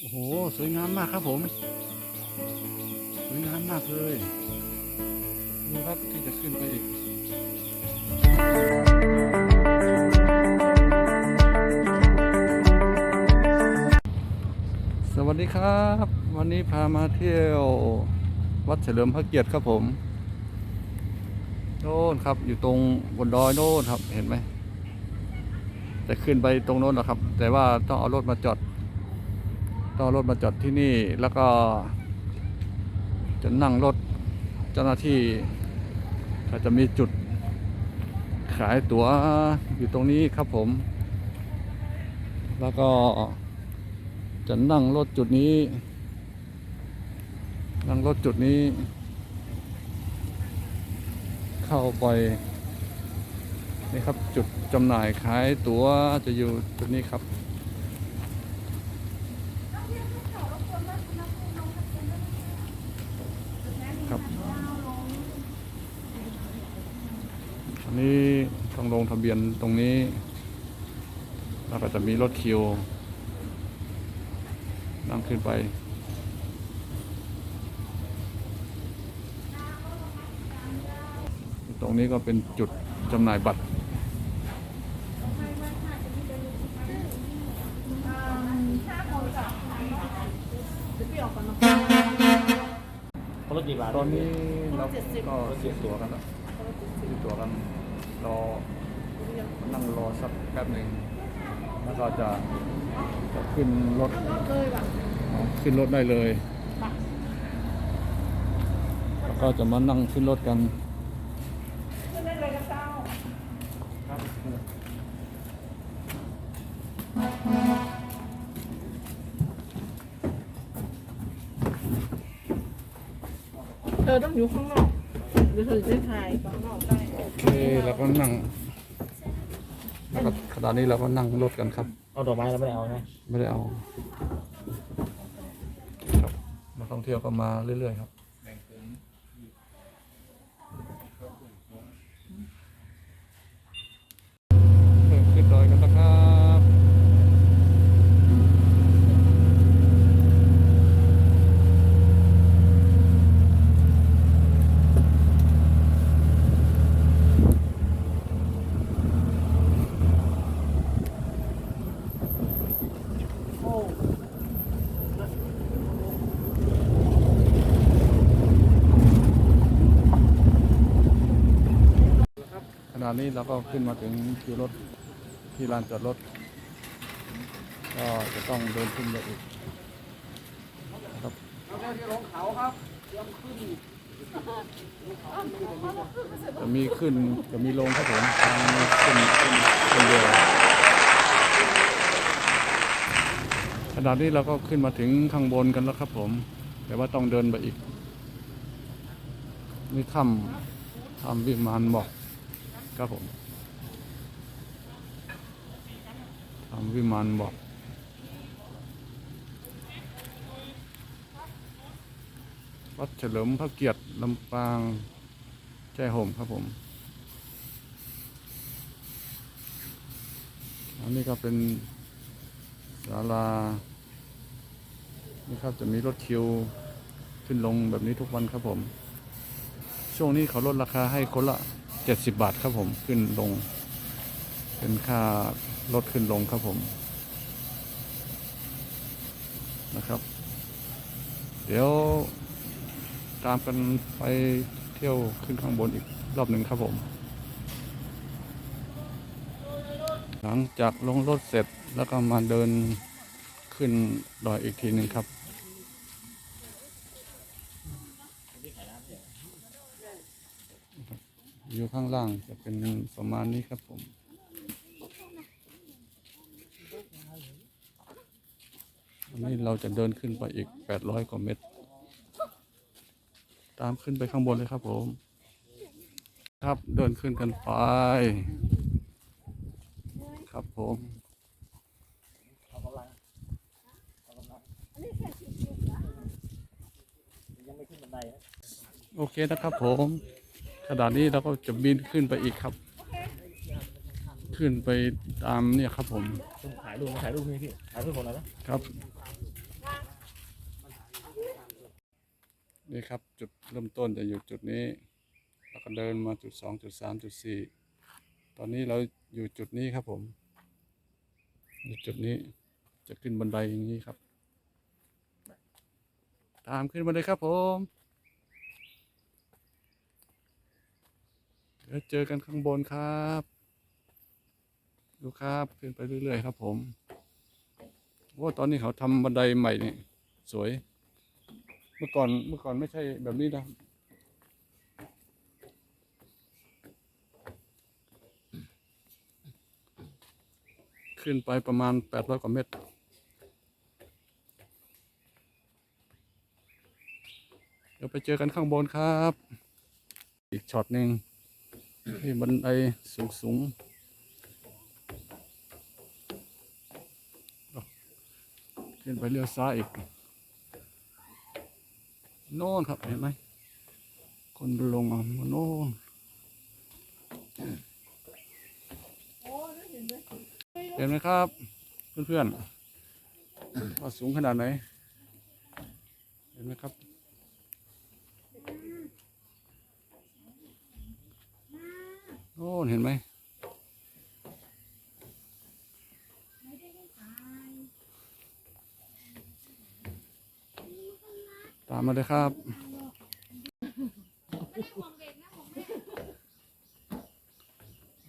โอ้โห สวยงามมากครับผม สวยงามมากเลยมีรถที่จะขึ้นไปอีกสวัสดีครับ วันนี้พามาเที่ยว วัดเฉลิมพระเกียรติครับผมโน่นครับ อยู่ตรงบนดอยโน่นครับ เห็นไหมจะขึ้นไปตรงโน้นนะครับ แต่ว่าต้องเอารถมาจอด ต้องเอารถมาจอดที่นี่แล้วก็ จะนั่งรถเจ้าหน้าที่ก็จะมีจุดขายตั๋วอยู่ตรงนี้ครับผม แล้วก็จะนั่งรถจุดนี้ นั่งรถจุดนี้ เข้าไปนี่ครับจุดจำหน่ายขายตั๋วจะอยู่จุดนี้ครับ อันนี้ต้องลงทะเบียนตรงนี้ แล้วก็จะมีรถคิว นั่งขึ้นไป ตรงนี้ก็เป็นจุดจำหน่ายบัตรคนละกี่บาทตอนนี้เราก็เสียตั๋วกันแล้วซื้อตั๋วกัน รอนั่งรอสักแป๊บหนึ่งแล้วก็จะจะขึ้นรถอ๋อขึ้นรถได้เลย แล้วก็จะมานั่งขึ้นรถกันเธอต้องอยู่ข้างนอกหรือเธอจะถ่ายข้างนอกได้ เคแล้วก็นั่งแล้วก็ขณะนี้เราก็นั่งรถกันครับ เอาดอกไม้เราไม่ได้เอาใช่ไหมไม่ได้เอาครับมาท่องเที่ยวก็มาเรื่อยๆครับเริ่มขึ้นดอยกันนะครับ โอ้ ข ณะนี้เราก็ขึ้นมาถึงที่รถที่ลานจอดรถ ก็จะต้องเดินขึ้นไปอีกนะครับจะมีขึ้นจะมีลงครับผมทางขึ้นขึ้นขึ้นเรือขณะนี้เราก็ขึ้นมาถึงข้างบนกันแล้วครับผม แต่ว่าต้องเดินไปอีกนี่ถ้ำถ้ำวิมานบอก ครับผมทำวิมานบอกวัดเฉลิมพระเกียรติลำปางแจ้ห่มครับผมอันนี้ก็เป็นศาลานี่ครับจะมีรถคิวขึ้นลงแบบนี้ทุกวันครับผม ช่วงนี้เขาลดราคาให้คนละ 70บาทครับผมขึ้นลง เป็นค่ารถขึ้นลงครับผม นะครับ เดี๋ยวตามกันไปเที่ยวขึ้นข้างบนอีกรอบหนึ่งครับผม หลังจากลงรถเสร็จแล้วก็มาเดินขึ้นดอยอีกทีหนึ่งครับ อยู่ข้างล่างจะเป็นประมาณนี้ครับผม อันนี้เราจะเดินขึ้นไปอีก 800 กว่าเมตร ตามขึ้นไปข้างบนเลยครับผม ครับเดินขึ้นกันไป ครับผมโอเคนะครับผม ขณะนี้เราก็จะบินขึ้นไปอีกครับ ขึ้นไปตามเนี่ยครับผมถ่ายรูปถ่ายรูปนี่พี่ถ่ายรูปของเราครับนี่ครับจุดเริ่มต้นจะอยู่จุดนี้แล้วก็เดินมาจุดสองจุดสามจุดสี่ตอนนี้เราอยู่จุดนี้ครับผมอยู่จุดนี้จะขึ้นบันไดอย่างนี้ครับ ตามขึ้นมาเลยครับผม เดี๋ยวเจอกันข้างบนครับ ดูครับขึ้นไปเรื่อยๆครับผมโอ้ตอนนี้เขาทำบันไดใหม่นี่สวย เมื่อก่อนเมื่อก่อนไม่ใช่แบบนี้นะขึ้นไปประมาณแปดร้อยกว่าเมตรเดี๋ยวไปเจอกันข้างบนครับ อีกช็อตหนึ่ง ที่บันไดสูงสูงขึ้นไปเลี้ยวซ้ายอีกโน่นครับเห็นไหมคนลงมาโน่นโน่นเห็นไหมครับ เพื่อนๆว่าสูงขนาดไหน เห็นไหมครับ โน่นเห็นไหมตามมาเลยครับ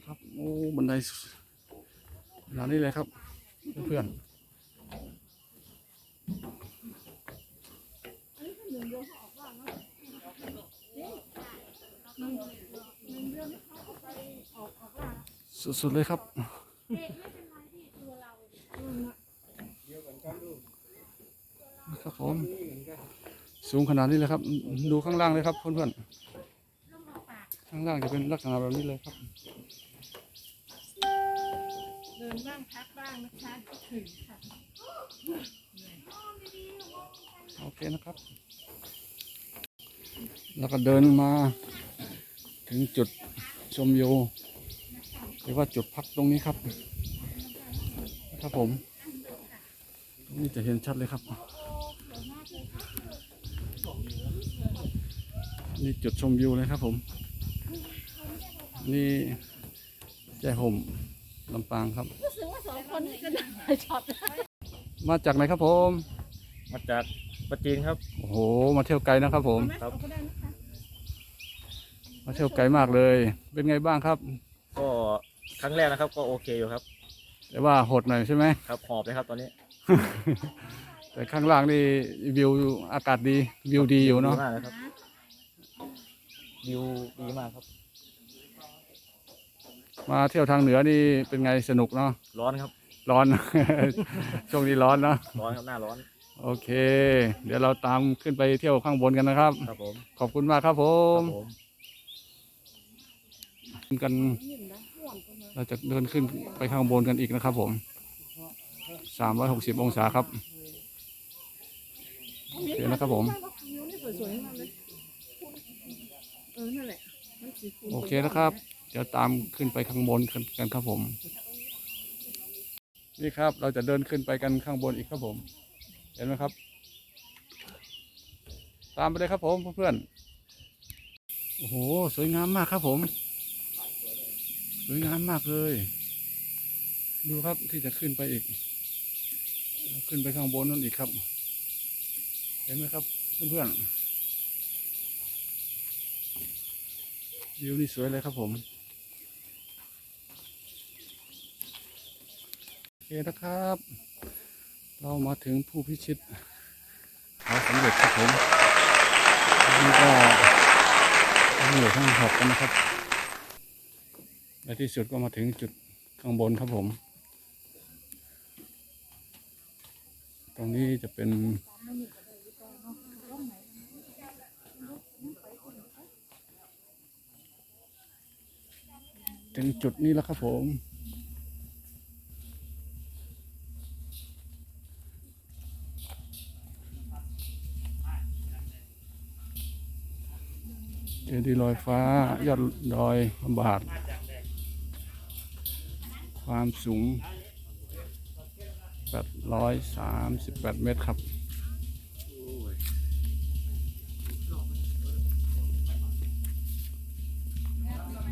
ครับโอ้บันไดสุดหลังนี้เลยครับ เพื่อนๆ สุดๆเลยครับครับผมสูงขนาดนี้เลยครับ ดูข้างล่างเลยครับเพื่อนๆข้างล่างจะเป็นลักษณะแบบนี้เลยครับเดินบ้างพักบ้างนะคะคิดถึงค่ะโอเคนะครับ แล้วก็เดินมาถึงจุดชมวิวห รือว่าจุดพักตรงนี้ครับครับผมตรงนี้จะเห็นชัดเลยครับ นี่จุดชมวิวเลยครับผม นี่แจ้ห่มลำปางครับ รู้สึกว่าสองคนนี้จะได้ช็อตมาจากไหนครับผม มาจากปัจจีนครับ โอ้โห มาเที่ยวไกลนะครับผม ครับก็ได้นะคะมาเที่ยวไกลมากเลย เป็นไงบ้างครับ ก็ ครั้งแรกนะครับ ก็โอเคอยู่ครับ แต่ว่าโหดหน่อยใช่ไหม ครับหอบเลยครับตอนนี้แต่ข้างล่างนี่วิวอากาศดีวิวดีอยู่เนาะดีมากเลยครับวิวดีมากครับ มาเที่ยวทางเหนือนี่เป็นไงสนุกเนาะร้อนครับร้อน ช่วงนี้ร้อนเนาะร้อนครับหน้าร้อน โอเค เดี๋ยวเราตามขึ้นไปเที่ยวข้างบนกันนะครับ ครับผมขอบคุณมากครับผคมรับผมกัน เราจะเดินขึ้นไปข้างบนกันอีกนะครับ ผมสามร้อยหกสิบองศาครับโอเคนะครับผม โอเคนะครับ เดี๋ยวตามขึ้นไปข้างบนกันกันครับผม นี่ครับเราจะเดินขึ้นไปกันข้างบนอีกครับผม เห็นไหมครับ ตามไปเลยครับผมเพื่อนๆโอ้โห สวยงามมากครับผม วยงามมากเลย ดูครับที่จะขึ้นไปอีก ขึ้นไปข้างบนนั่นอีกครับ เห็นไหมครับเพื่อนๆวิวนี่สวยเลยครับผมโอเคนะครับ เรามาถึงผู้พิชิตเขาสำเร็จครับผมนี่ก็เหลือข้างหกกันนะครับ และที่สุดก็มาถึงจุดข้างบนครับผม ตรงนี้จะเป็นถึงจุดนี้แล้วครับผม เจดีย์ลอยฟ้ายอดดอยบาท ความสูง 838 เมตรครับ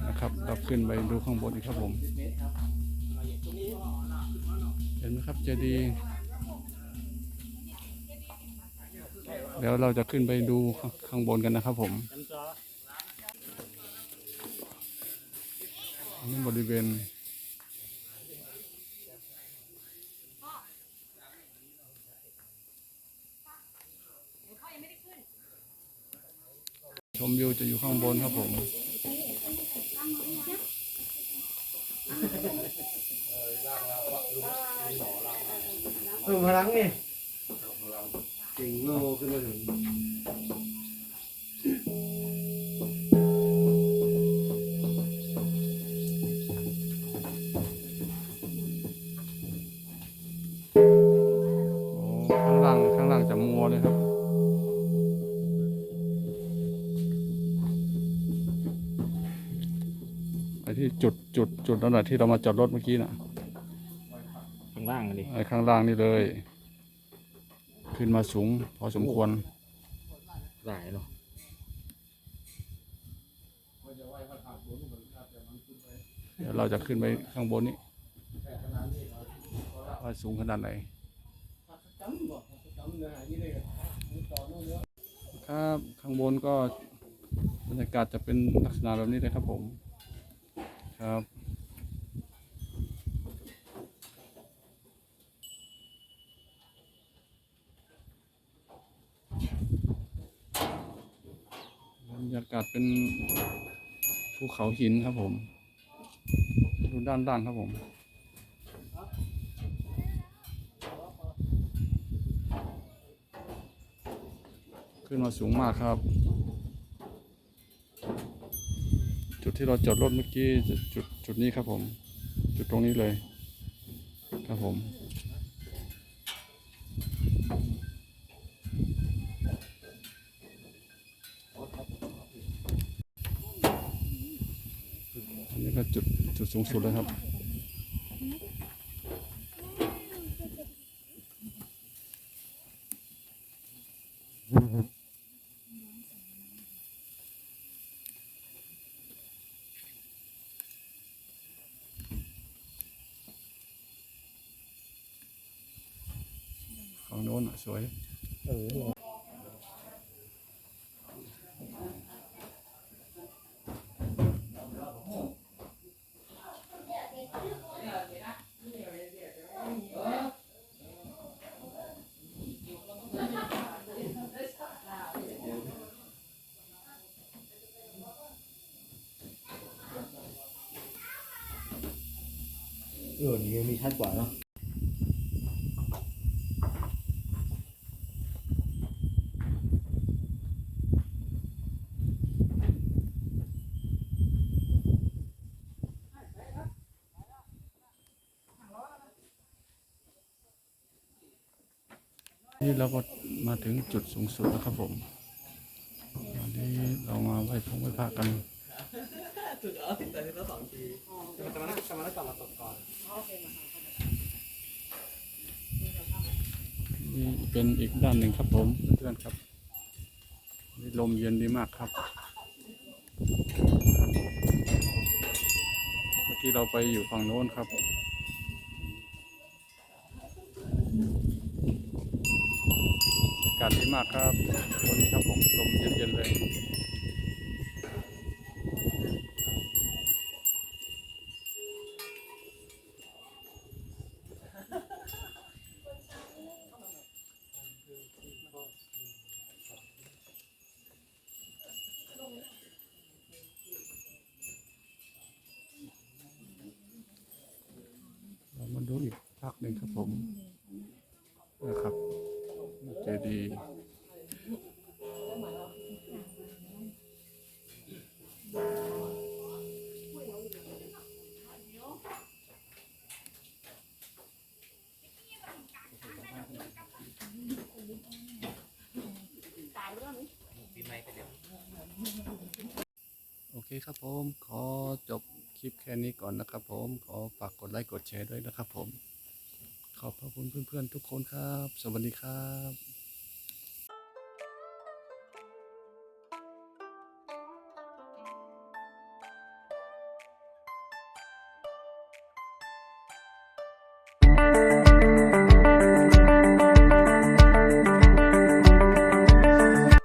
นะครับ เราขึ้นไปดูข้างบนอีกครับผม เห็นไหมครับเจดีย์เดี๋ยวเราจะขึ้นไปดูข้างบนกันนะครับผมนี่บริเวณ ชมวิวจะอยู่ข้างบนครับผมเพิ่มพลังนี่เก่งโง่ขึ้นมาถึงโอ้ข้างล่างข้างล่างจะมัวเลยครับ จุดจุดจุดนั่นแหละที่เรามาจอดรถเมื่อกี้น่ะข้างล่างดิไอ้ข้างล่างนี่เลย ขึ้นมาสูง พอสมควรหลายเนาะเดี๋ยวเราจะขึ้นไปข้างบนนี้ว่าสูงขนาดไหนครับข้างบนก็บรรยากาศจะเป็นลักษณะแบบนี้เลยครับผม ครับบรรยากาศเป็นภูเขาหินครับผม ดูด้านล่างครับผมขึ้นมาสูงมากครับ ที่เราจอดรถเมื่อกี้จุดจุดนี้ครับผม จุดตรงนี้เลยครับผมอันนี้ก็จุดจุดสูงสุดแล้วครับของโน้นอะ สวยเออเออนี่มีชัดกว่าเนาะ นี่เราก็มาถึงจุดสูงสุดแล้วครับผมวันนี้เรามาไหว้พงไหว้พระกันจุดเออติดแต่ที่ละสองทีแต่มันแต่มันกลับมาตกก่อนนี่เป็นอีกด้านหนึ่งครับผมเพื่อนๆครับนี่ลมเย็นดีมากครับ เมื่อกี้เราไปอยู่ฝั่งโน้นครับากาศดีมากครับวันนี้ครับผมลมเย็นๆเลย เคครับผม ขอจบคลิปแค่นี้ก่อนนะครับผม ขอฝากกดไลค์กดแชร์ด้วยนะครับผม ขอบพระคุณเพื่อนๆทุกคนครับ สวัสดีครับ